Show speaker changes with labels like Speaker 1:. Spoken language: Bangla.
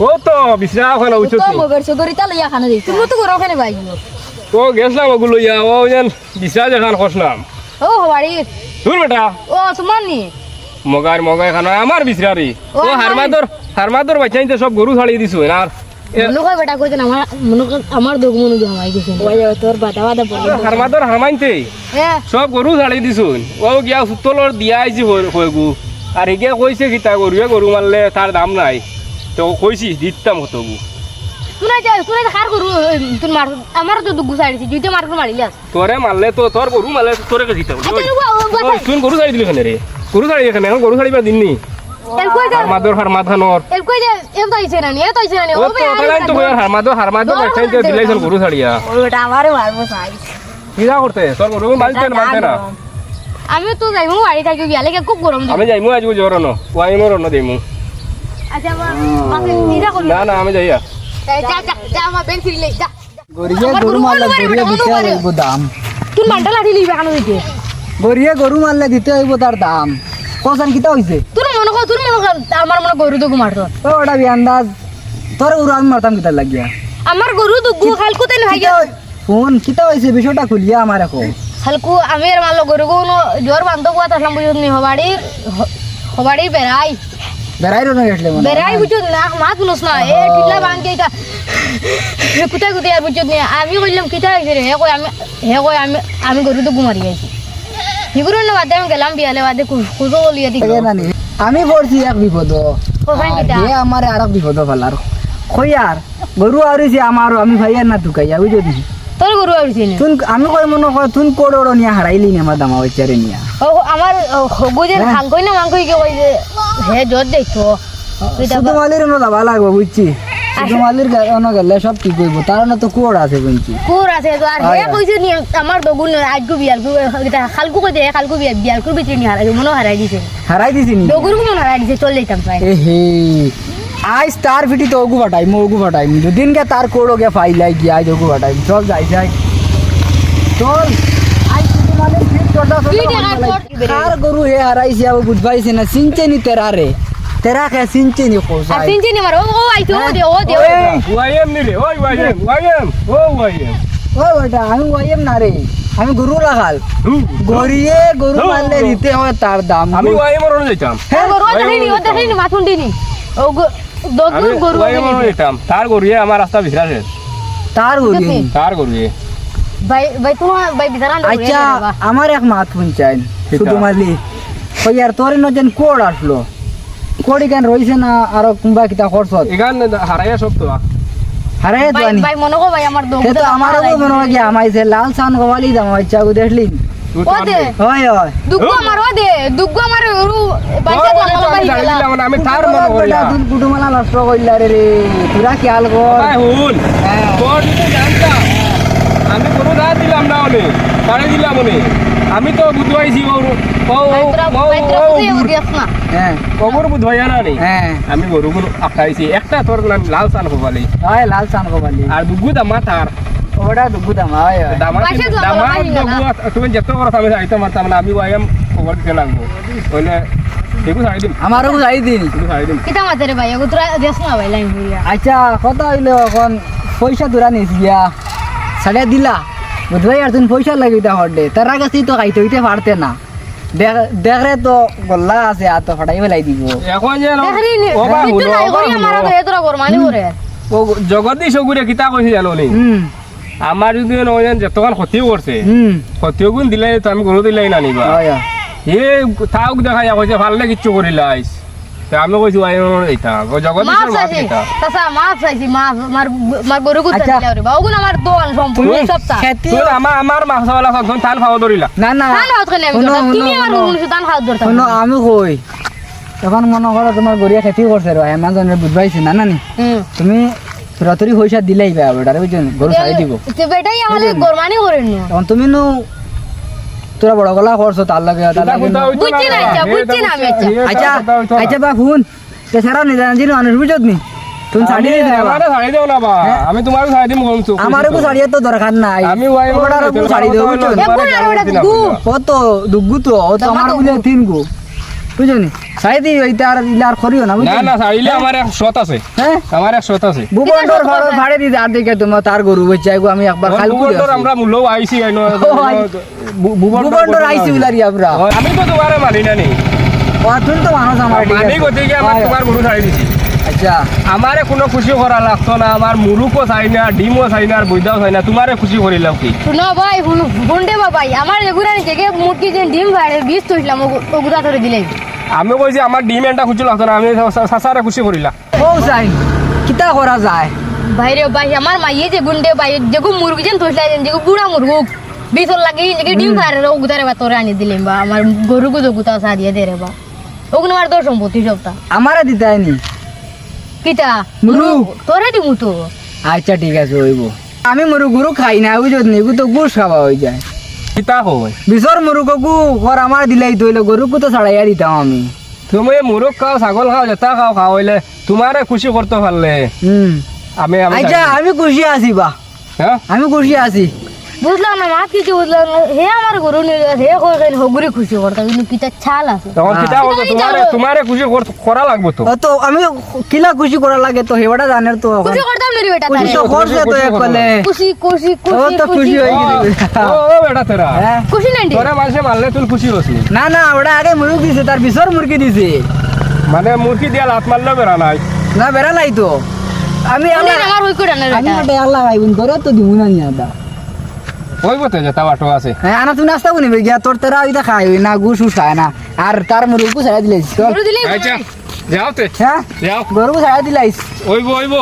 Speaker 1: ও
Speaker 2: তো বিশ্রাম ওখানে উঠছো।
Speaker 1: তো মগর সগরি লইয়া। খানা দিই তুমি খানে
Speaker 2: বেটা
Speaker 1: ও তোমার নি
Speaker 2: মগার মগাই খানা আমার বিশ্রারি
Speaker 1: ও,
Speaker 2: ও হারমাদর হারমাদর বাচ্চাইতে সব গরু ছাড়িয়ে দিছো আর এ-
Speaker 1: মনে কয় বেটা কইতেন আমার মনে কয় আমার দোগ মনে জমাই গেছে ওই তোর বাটা বাটা বলে
Speaker 2: হারমাদর হারমাইতে সব গরু ছাড়িয়ে দিছো ও গিয়া সুতলর দিয়া আইছি হয়েগু আর এগিয়া কইছে কিতা গরুয়ে গরু মারলে তার দাম নাই। তো কইছি দিতাম
Speaker 1: হার মার আমার তো দুগু সাইড জুইতে মার করে মারিলি
Speaker 2: তোরে মারলে তো তোর গরু মারলে তোরে কে দিতাম তুই গরু ছাড়ি দিলি রে গরু এখানে এখন গরু ছাড়িবার দিননি?
Speaker 1: যা এল কই যা না
Speaker 2: গরু ছাড়িয়া
Speaker 1: ওই আমারে মারবো সাই
Speaker 2: কিরা করতে? তোর গরু মারতে না মারতে না।
Speaker 1: আমি তো যাইমু বাড়ি থাকি বিয়ালে কে খুব গরম
Speaker 2: আমি যাইমু আজ
Speaker 1: আচ্ছা করলি?
Speaker 2: না না আমি যাইয়া।
Speaker 1: যা যা যা আমার বেন ফিরলে যা।
Speaker 3: গরিয়ে গরু মারলে গরিয়ে দিতে হইব দাম।
Speaker 1: তুই মানটা লাঠি লিবে কেন দিতে
Speaker 3: গরিয়ে গরু মারলে দিতে হইব তার দাম। কসান কিতা হইছে?
Speaker 1: তুই মনে আমার মনে গরু দুগু মারতো।
Speaker 3: ও ওটা বিয়ান্দাজ তোর গরু আমি মারতাম কিতা লাগিয়া।
Speaker 1: আমার গরু দুগু খালকু তাই ভাই
Speaker 3: ফোন কিতা হইছে বিষয়টা খুলিয়া আমার এখন
Speaker 1: খালকু আমি আর মারলো গরু গো জোর বান্ধব কুয়া তাসলাম বুঝুত নি হবাড়ির হবাড়ির বেড়াই।
Speaker 3: বেড়াই রোনা গেছলে মনে
Speaker 1: বেড়াই বুঝুত না মাত শুনোস না এ টিলা বাঙ্কে এটা। কুতাই কুতাই আর বুঝুত নি আমি কইলাম কিতা হয়েছে রে হে কই আমি হে কই আমি আমি গরু দুগু মারি গেছি হিগুরু না বাদে আমি গেলাম বিয়ালে বাদে কুজো লিয়ে দিই
Speaker 3: লাগে নানি। আমি পড়ছি এক বিপদ আমার আর বিপদ ফেলার আর গরু আরিছে আমার আমি ভাইয়ার না তুকাইয়া বুঝো দিছি
Speaker 1: তোর গরু আরিছে
Speaker 3: তুন আমি কই মনে কর তুন কোড়ড় নিয়া হারাইলি নি আমার দামা হইচারে নিয়া।
Speaker 1: ও আমার হগু যে
Speaker 3: হ্যাঁ।
Speaker 1: হাঙ্কই না মাঙ্কই কে কই যে হে জোর দেখতো
Speaker 3: শুধু মালির নো যাবা লাগবে বুঝছি মালির অন্য গেলে সব ঠিক হইব। তার না তো কোড় আছে বুঝছি
Speaker 1: কুর আছে তো আর হে। কইছে নি আমার দগুন আজকু বিয়াল এটা খালকু কই দে খালকু বিয়াল বিয়াল কু বিচি নি হারাই মনো হারাই দিছে।
Speaker 3: হারাই দিছি নি?
Speaker 1: দগুর মনো হারাই দিছে চল যাইতাম প্রায়।
Speaker 3: এ হে। আজ তার ভিটি তো ওগু ফাটাই মো ওগু ফাটাই দুদিন কে তার কোড়ো গে ফাইলাই গিয়া আজ ওগু ফাটাই চল যাই যাই। চল। ফিট? আর গরু হে হারাইছে আও বুঝবাইছে না সিনচে নি তেরা রে তেরা কে সিনচে নি
Speaker 1: আর
Speaker 3: কোসাই
Speaker 1: চিনছি নি মার ও ও আইতো ও দে ও দে।
Speaker 2: ওয়াইএম নিলে ওই ওয়াইএম ওয়াইএম ও ওয়াইএম
Speaker 3: ও বেটা আমি ওয়াইম না রে আমি গরু লাগাল গরিয়ে গরু মারলে দিতে হয় তার দাম
Speaker 2: আমি ওয়াইএমর ন যাইতাম
Speaker 1: ও গরু ও দেখাই নি ও দেখাই নি মাথুন দিনি ও দগুর গরু
Speaker 2: ওয়াইএমর ন যাইতাম তার গরুয়ে আমার রাস্তা বিছরাছে
Speaker 3: তার গরি
Speaker 2: তার গরুয়ে
Speaker 1: ভাই ভাই তোমার ভাই বিধারান
Speaker 3: আচ্ছা আমার এক মাত শুনছেন শুধু মারলি ওই আর তোর নজেন কোড আসলো কোড কেন রইছে না আরও কোনবা কিতা করছত
Speaker 2: এখান হারাইয়া সব তো
Speaker 3: হারে তো
Speaker 1: ভাই
Speaker 3: আনি।
Speaker 1: ভাই মনে কো ভাই আমার দগু
Speaker 3: তো আমারও মনে হয় কি আমাইছে লাল সান গওয়ালি দাম আচ্ছা গো দেখলি
Speaker 1: ও
Speaker 3: হয় হয়।
Speaker 1: দুগ্গু আমার ও দে। আমার গরু বাইসা তো আমার বাড়ি গেলা।
Speaker 2: আমি তার মনে করি
Speaker 3: বেটা তুই কুটুমালা নষ্ট কইলা রে রে তুরা খেয়াল কর
Speaker 2: ভাই হুন। তোর যদি জানতাম আমি কোনো দা দিলাম না ওনে তারে দিলাম ওনে আমি তো
Speaker 1: উঠিয়াস না?
Speaker 3: হ্যাঁ।
Speaker 2: কবর বুঝবাইয়া না নি
Speaker 3: হ্যাঁ।
Speaker 2: আমি গরুগুলো আকাইছি একটা তোর নাম লাল সান কোবালি
Speaker 3: হয় লাল সান গওয়ালি
Speaker 2: আর দুগু দামা তার
Speaker 3: ওটা দুগু দাম হয়
Speaker 2: দামা দামা তুমি যত বড় আমি আইতে মারতাম না আমি ওয়াইএম খবর দিতে লাগবো বলে
Speaker 3: আমারও যাই দিন
Speaker 1: কিতা মাতে ভাই? তোরা দেশ না ভাই লাইন
Speaker 3: আচ্ছা কথা হইল এখন পয়সা তোরা নিস গিয়া সাড়ে দিলা। বুধবাই আর তুমি পয়সা লাগিতে হরডে তার কাছে তো খাইতে হইতে পারতে না। দেখ- দেখরে তো গল্লা আছে আর তো ফাটাই ফেলাই দিব।
Speaker 2: এখন যে।
Speaker 1: তো
Speaker 2: জগদীশ ওগুরে কিতা কইছে জানো নি? আমার যদি যতক্ষণ ক্ষতিও করছে
Speaker 3: হুম।
Speaker 2: ক্ষতিও গুণ দিলে তো আমি গরু দিলাই না নিবা। এ থাক দেখা যা কইছে ভাললে কিচ্ছু করিলাইস তা আমি কইছি আই এইটা ও
Speaker 1: মাছ
Speaker 2: মাছ
Speaker 1: চাইছি
Speaker 2: এটা
Speaker 1: মাছ চাইছি মাছ মার মার গরু
Speaker 3: আচ্ছা।
Speaker 1: দিলা রে বাবু আমার দোয়ান সম্পূর্ণ সব চা?
Speaker 3: খেতি
Speaker 2: তুই আমার আমার মাছওয়ালা সব থাল খাওয়া ধরিলা।
Speaker 3: না না।
Speaker 1: ধান হাত
Speaker 3: শুনো,
Speaker 1: তুমি আমার
Speaker 3: শুনো।
Speaker 1: গরু সুদান হাত ধরতাম
Speaker 3: শোনো আমি কই তখন মনে করো তোমার গড়িয়া খেতি করছে রে এমাজনের বুঝবাইছি না নানি তুমি তোরাতরি পয়সা দিলেই বে বেটারে বুঝছেন গরু ছাড়ি দিব।
Speaker 1: বেটাই আমাদের গরমানি করে নি
Speaker 3: তখন তুমি নু তোরা বড় গলা করছ তার লাগে
Speaker 1: আচ্ছা, আচ্ছা।
Speaker 3: আচ্ছা আচ্ছা বা ফোন তেছাড়া সারা নি জানি মানুষ বুঝত নি? তুমি ছাড়ি দিতে না
Speaker 2: আমারে ছাড়ি দেও না বা। আমি তোমার ছাড়ি দিম কম তো
Speaker 3: কো দরকার নাই।
Speaker 2: আমি ওয়াই
Speaker 3: ওটার কো ছাড়ি দেবো বুঝছ
Speaker 1: এখন আর ওটা গু।
Speaker 3: ও তো দুগু তো ও তো আমার বলে তিন গো বুঝছ সাইদি দিই আর ইলে আর করিও না
Speaker 2: না না ইলে আমার এক শত আছে।
Speaker 3: হ্যাঁ?
Speaker 2: আমার এক শত আছে।
Speaker 3: ভুবনডোর ঘর ভাড়ে দিতে আর দিকে তোমার তার গরু বইছে গো আমি একবার খাল করে
Speaker 2: ভুবনডোর আমরা মূল্য আইছি আইনো
Speaker 3: ভুবনডোর আইছি উলারি আমরা।
Speaker 2: আমি তো তোমারে মানি না নি।
Speaker 3: ও তুমি তো মানুষ আমার ঠিক
Speaker 2: মানি
Speaker 3: আছে।
Speaker 2: গতিকে আমার তোমার গরু ছাড়ি দিছি।
Speaker 3: আচ্ছা
Speaker 2: আমারে কোনো খুশি করা লাগতো না আমার মুরুকও চাই না ডিমও চাই না আর বৈদাও চাই না তোমারে খুশি করিলাম কি?
Speaker 1: শুনো ভাই ফোনটে বাবাই আমার এগুলা থেকে মুরগি যে ডিম ভাড়ে বীজ তুললাম ওগুলা ধরে দিলে।
Speaker 2: আমি কইছি আমার ডিম এটা খুশি লাগতো না আমি সাসারে খুশি করিলা
Speaker 3: ও সাইন কিতা করা যায়?
Speaker 1: বাইরে ভাই আমার মাইয়ে যে গুন্ডে ভাই যেগু মুরগি যেন তুললা যেন যেগু বুড়া মুরগু বিথর লাগি যেগে ডিম ভাড়ে ওগুতারে বা তোরে আনি দিলেন বা আমার গরুকে তো গুতা সারিয়ে দে রে বা। ওগুলো আমার তোর সম্পত্তি সবটা।
Speaker 3: আমারে দিতে আইনি
Speaker 1: কিতা
Speaker 3: মুরুগ।
Speaker 1: তোরে দিমু তো।
Speaker 3: আচ্ছা ঠিক আছে হইব। আমি মরু গরু খাই না বুঝো নি? তো গুড় খাওয়া হয়ে যায়।
Speaker 2: কিতা হয়?
Speaker 3: বিশর মরুক গু ঘর আমার দিলেই তৈল গরুকু তো ছাড়াইয়া দিতাম আমি।
Speaker 2: তুমি মুরগ খাও ছাগল খাও যেটা খাও খাও হইলে তোমারে খুশি করতে পারলে
Speaker 3: হুম
Speaker 2: আমি আমি
Speaker 3: আচ্ছা আমি খুশি আছি বা।
Speaker 2: হ্যাঁ
Speaker 3: আমি খুশি আছি।
Speaker 1: বুঝলাম না মা কিছু বুঝলাম না। হে আমার গরু নিয়ে গেছে, হে কই হগুরি খুশি করতে কিন্তু ছাল আছে।
Speaker 2: তখন তোমারে তোমারে খুশি করা লাগবো তো।
Speaker 3: তো আমি কিলা খুশি করা লাগে তো হেবাটা জানের তো
Speaker 1: খুশি করতাম না রে বেটা
Speaker 3: খুশি তো করছে তো
Speaker 1: খুশি খুশি খুশি
Speaker 3: তো খুশি হয়ে গেছে।
Speaker 2: ও ও বেটা তেরা।
Speaker 3: হ্যাঁ?
Speaker 1: খুশি নাই
Speaker 2: তোরে মানুষে মারলে তুই খুশি হসনি
Speaker 3: না। না ওটা আগে মুরগ দিছে তার বিশর মুরগি দিছে।
Speaker 2: মানে মুরগি দিয়া লাত মারলেও বেড়া নাই।
Speaker 3: না বেড়া নাই তো। আমি আল্লাহ
Speaker 1: আমার হই করে না
Speaker 3: আমি আল্লাহ ভাইবুন করে তো দিব না নিয়াদা।
Speaker 2: ওই বতে যেটা বাটো আছে।
Speaker 3: হ্যাঁ আনা তুই নাস্তা বনি গিয়া তোর তেরা ওইটা খাই না গুস খায় না। আর তার মুরগু ছাড়া দিলাইস চল।
Speaker 1: দিলে
Speaker 2: আচ্ছা যাও তে।
Speaker 3: হ্যাঁ?
Speaker 2: যাও।
Speaker 3: গরু ছাড়া দিলাইস
Speaker 2: ওইবো ওইব